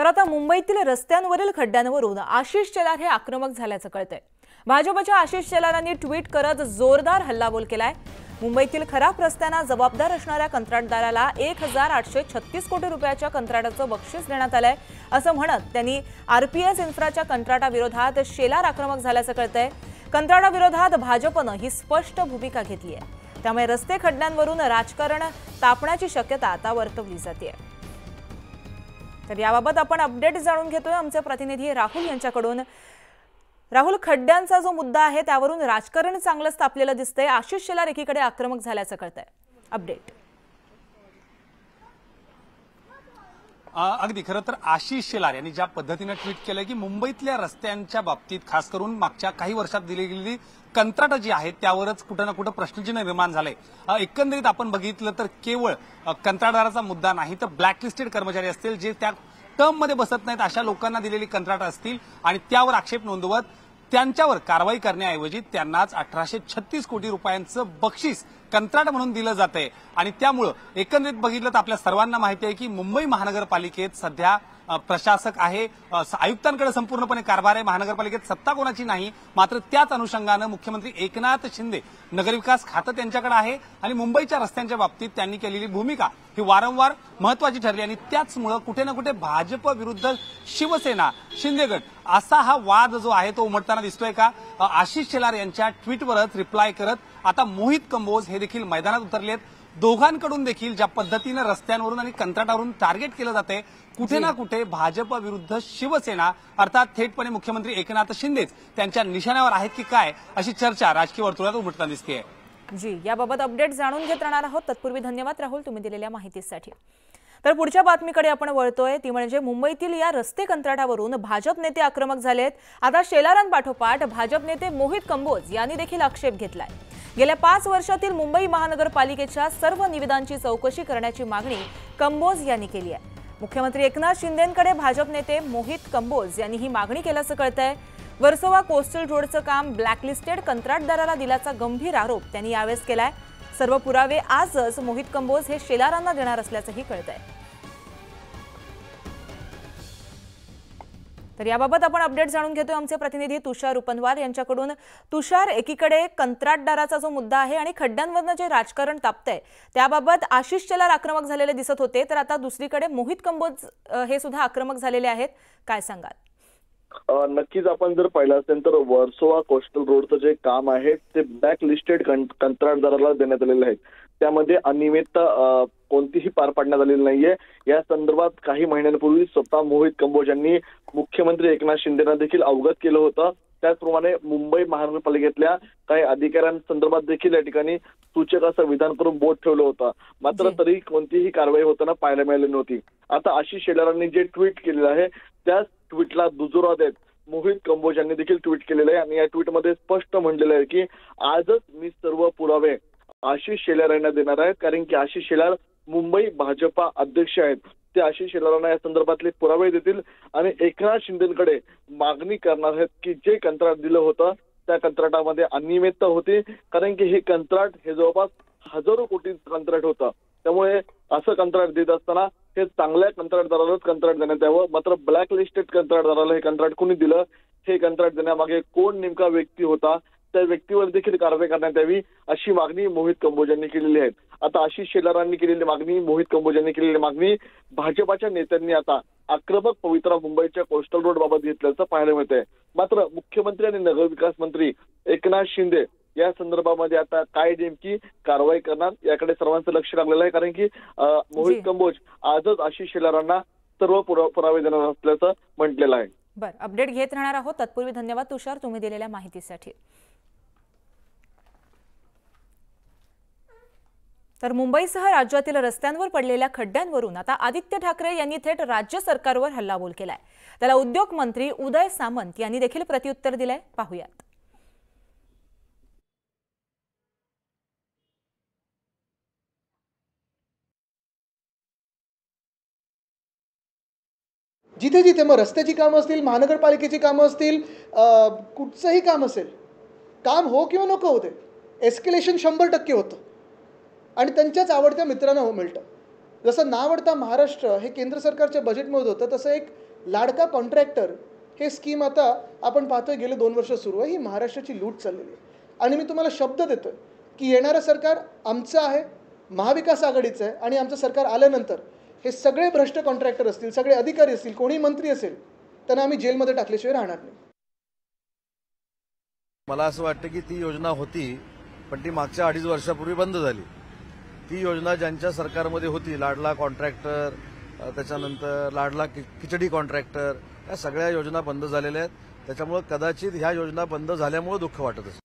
तर आता मुंबईतील रस्त्यांवरील खड्ड्यांवरून आशिष शेलार हे आक्रमक झाल्याचं कळतंय. भाजपच्या आशिष शेलारांनी ट्विट करत जोरदार हल्लाबोल केलाय. मुंबईतील खराब रस्त्यांना जबाबदार असणाऱ्या कंत्राटदाराला एक हजार आठशे छत्तीस कोटी रुपयाच्या कंत्राटाचं बक्षीस देण्यात आलंय. असं म्हणत त्यांनी आरपीएस इन्फ्राच्या कंत्राटाविरोधात शेलार आक्रमक झाल्याचं कळतंय. कंत्राटाविरोधात भाजपनं ही स्पष्ट भूमिका घेतली आहे त्यामुळे रस्ते खड्ड्यांवरून राजकारण तापण्याची शक्यता आता वर्तवली जाते तर याबाबत आपण अपडेट जाणून घेतोय. आमचे प्रतिनिधी राहुल यांच्याकडून. राहुल खड्ड्यांचा जो मुद्दा आहे त्यावरून राजकारण चांगलंच तापलेलं दिसतंय. आशिष शेलार एकीकडे आक्रमक झाल्याचं कळतंय. अपडेट. अगदी. खरं तर आशिष शेलार यांनी ज्या पद्धतीनं ट्विट केलं की मुंबईतल्या रस्त्यांच्या बाबतीत खास करून मागच्या काही वर्षात दिली गेलेली कंत्राटं जी आहेत त्यावरच कुठं ना कुठं प्रश्नचिन्ह निर्माण झालंय. एकंदरीत आपण बघितलं तर केवळ कंत्राटदाराचा मुद्दा नाही तर ब्लॅकलिस्टेड कर्मचारी असतील जे त्या टर्ममध्ये बसत नाहीत अशा लोकांना दिलेली कंत्राट असतील आणि त्यावर आक्षेप नोंदवत त्यांच्यावर कारवाई करण्याऐवजी त्यांनाच अठराशे छत्तीस कोटी रुपयांचं बक्षीस कंत्राट म्हणून दिलं जातंय. आणि त्यामुळं एकंदरीत बघितलं तर आपल्या सर्वांना माहिती आहे की मुंबई महानगरपालिकेत सध्या प्रशासक आहे. आयुक्तांकडे संपूर्णपणे कारभार आहे. महानगरपालिकेत सत्ता कोणाची नाही मात्र त्याच अनुषंगानं मुख्यमंत्री एकनाथ शिंदे नगरविकास खातं त्यांच्याकडे आहे आणि मुंबईच्या रस्त्यांच्या बाबतीत त्यांनी केलेली भूमिका ही वारंवार महत्वाची ठरली आणि त्याचमुळं कुठे ना कुठे भाजप विरुद्ध शिवसेना शिंदेगड असा हा वाद जो आहे तो उमटताना दिसतोय का? आशिष शेलार यांच्या ट्विटवरच रिप्लाय करत आता मोहित कंबोज हे देखील मैदानात उतरलेत. दोघांकडून देखील ज्या पद्धतीनं रस्त्यांवरून आणि कंत्राटावरून टार्गेट केलं जाते कुठे ना कुठे भाजप विरुद्ध शिवसेना अर्थात थेटपणे मुख्यमंत्री एकनाथ शिंदेच त्यांच्या निशाण्यावर आहेत की काय अशी चर्चा राजकीय वर्तुळात उमटताना दिसते जी याबाबत अपडेट जाणून घेत राहणार आहोत. तत्पूर्वी धन्यवाद राहुल तुम्ही दिलेल्या माहितीसाठी. तर पुढच्या बातमीकडे आपण वळतोय ती म्हणजे मुंबईतील या रस्ते कंत्राटावरून भाजप नेते आक्रमक झालेत. आता शेलारांपाठोपाठ भाजप नेते मोहित कंबोज यांनी देखील आक्षेप घेतलाय. गेल्या पाच वर्षातील मुंबई महानगरपालिकेच्या सर्व निविदांची चौकशी करण्याची मागणी कंबोज यांनी केली आहे. मुख्यमंत्री एकनाथ शिंदेकडे भाजप नेते मोहित कंबोज यांनी ही मागणी केल्याचं कळतंय. वर्सोवा कोस्टल रोडचं काम ब्लॅकलिस्टेड कंत्राटदाराला दिल्याचा गंभीर आरोप त्यांनी यावेळेस केलाय. सर्व पुरावे आजच मोहित कंबोज हे शेलारांना देणार असल्याचंही कळतंय. तर याबाबत आपण अपडेट जाणून घेतोय. आमचे प्रतिनिधी तुषार उपनवार यांच्याकडून. तुषार एकीकडे कंत्राटदाराचा जो मुद्दा आहे आणि खड्ड्यांवरनं जे राजकारण तापतंय त्याबाबत आशिष शेलार आक्रमक झालेले दिसत होते. तर आता दुसरीकडे मोहित कंबोज हे सुद्धा आक्रमक झालेले आहेत. काय सांगाल? नक्कीच आपण जर पाहिलं असेल तर वर्सोवा कोस्टल रोडचं जे काम आहे ते ब्लॅक लिस्टेड कंत्राटदाराला देण्यात आलेलं आहे. त्यामध्ये अनियमित कोणतीही पार पाडण्यात आलेली नाहीये. या संदर्भात काही महिन्यांपूर्वी स्वतः मोहित कंबोज यांनी मुख्यमंत्री एकनाथ शिंदेना देखील अवगत केलं होतं. त्याचप्रमाणे मुंबई महानगरपालिकेतल्या काही अधिकाऱ्यांसंदर्भात देखील या ठिकाणी सूचक असं विधान करून बोट ठेवलं होतं. मात्र. तरी कोणतीही कारवाई होताना पाहायला मिळाली नव्हती. आता आशिष शेलारांनी जे ट्विट केलेलं आहे त्याच ट्विटला दुजोरा देत मोहित कंबोज यांनी देखील ट्विट केलेलं आहे. आणि या ट्विटमध्ये स्पष्ट म्हणलेलं आहे की आजच मी सर्व पुरावे आशिष शेलार यांना देणार आहे. कारण की आशिष शेलार मुंबई भाजपा अध्यक्ष आहेत. ते आशिष शेलारांना या संदर्भातले पुरावे देतील आणि एकनाथ शिंदेकडे मागणी करणार आहेत की जे कंत्राट दिलं होतं त्या कंत्राटामध्ये अनियमितता होती कारण की हे कंत्राट हे जवळपास हजारो कोटी कंत्राट होतं. त्यामुळे असं कंत्राट देत असताना हे चांगल्या कंत्राटदारालाच कंत्राट देण्यात यावं मात्र ब्लॅक लिस्टेड कंत्राटदाराला हे कंत्राट कोणी दिलं? हे कंत्राट देण्यामागे कोण नेमका व्यक्ती होता? त्या व्यक्तीवर देखील कारवाई करण्यात यावी अशी मागणी मोहित कंबोज यांनी केलेली आहे. आता आशिष शेलारांनी केलेली मागणी मोहित कंबोज यांनी केलेली मागणी भाजपाच्या नेत्यांनी आता आक्रमक पवित्रा मुंबईच्या कोस्टल रोड बाबत घेतल्याचं पाहायला मिळतंय. मात्र मुख्यमंत्री आणि नगरविकास मंत्री एकनाथ शिंदे या संदर्भामध्ये आता काय नेमकी कारवाई करणार याकडे सर्वांचं लक्ष लागलेलं आहे. कारण की मोहित. कंबोज आजच आशिष शेलारांना सर्व पुरा- पुरावे देणार असल्याचं म्हटलेलं आहे. बरं अपडेट घेत राहणार आहोत. तत्पूर्वी धन्यवाद तुषार तुम्ही दिलेल्या माहितीसाठी. तर मुंबईसह राज्यातील रस्त्यांवर पडलेल्या खड्ड्यांवरून आता आदित्य ठाकरे यांनी थेट राज्य सरकारवर हल्लाबोल केलाय. त्याला उद्योग मंत्री उदय सामंत यांनी देखील प्रत्युत्तर दिलंय. पाहूयात. जिथे जिथे मग रस्त्याची कामं असतील महानगरपालिकेची कामं असतील कुठचंही काम असेल काम हो किंवा नको होते एस्केलेशन शंभर टक्के होतं. आणि त्यांच्याच आवडत्या मित्रांना हो मिळतं. जसं नावडता महाराष्ट्र हे केंद्र सरकारच्या बजेटमध्ये होतं तसं एक लाडका कॉन्ट्रॅक्टर हे स्कीम आता आपण पाहतोय गेले दोन वर्ष सुरू आहे. ही महाराष्ट्राची लूट चाललेली आहे. आणि मी तुम्हाला शब्द देतोय की येणारं सरकार आमचं आहे महाविकास आघाडीचं आहे आणि आमचं सरकार आल्यानंतर हे सगळे भ्रष्ट कॉन्ट्रॅक्टर असतील सगळे अधिकारी असतील कोणी मंत्री असेल त्यांना आम्ही जेलमध्ये टाकल्याशिवाय राहणार नाही. मला असं वाटतं की ती योजना होती पण ती मागच्या अडीच वर्षापूर्वी बंद झाली. ती योजना ज्यांच्या सरकारमध्ये होती लाडला कॉन्ट्रॅक्टर त्याच्यानंतर लाडला कि- खिचडी कॉन्ट्रॅक्टर या सगळ्या योजना बंद झालेल्या आहेत. त्याच्यामुळे कदाचित ह्या योजना बंद झाल्यामुळे दुःख वाटत असेल.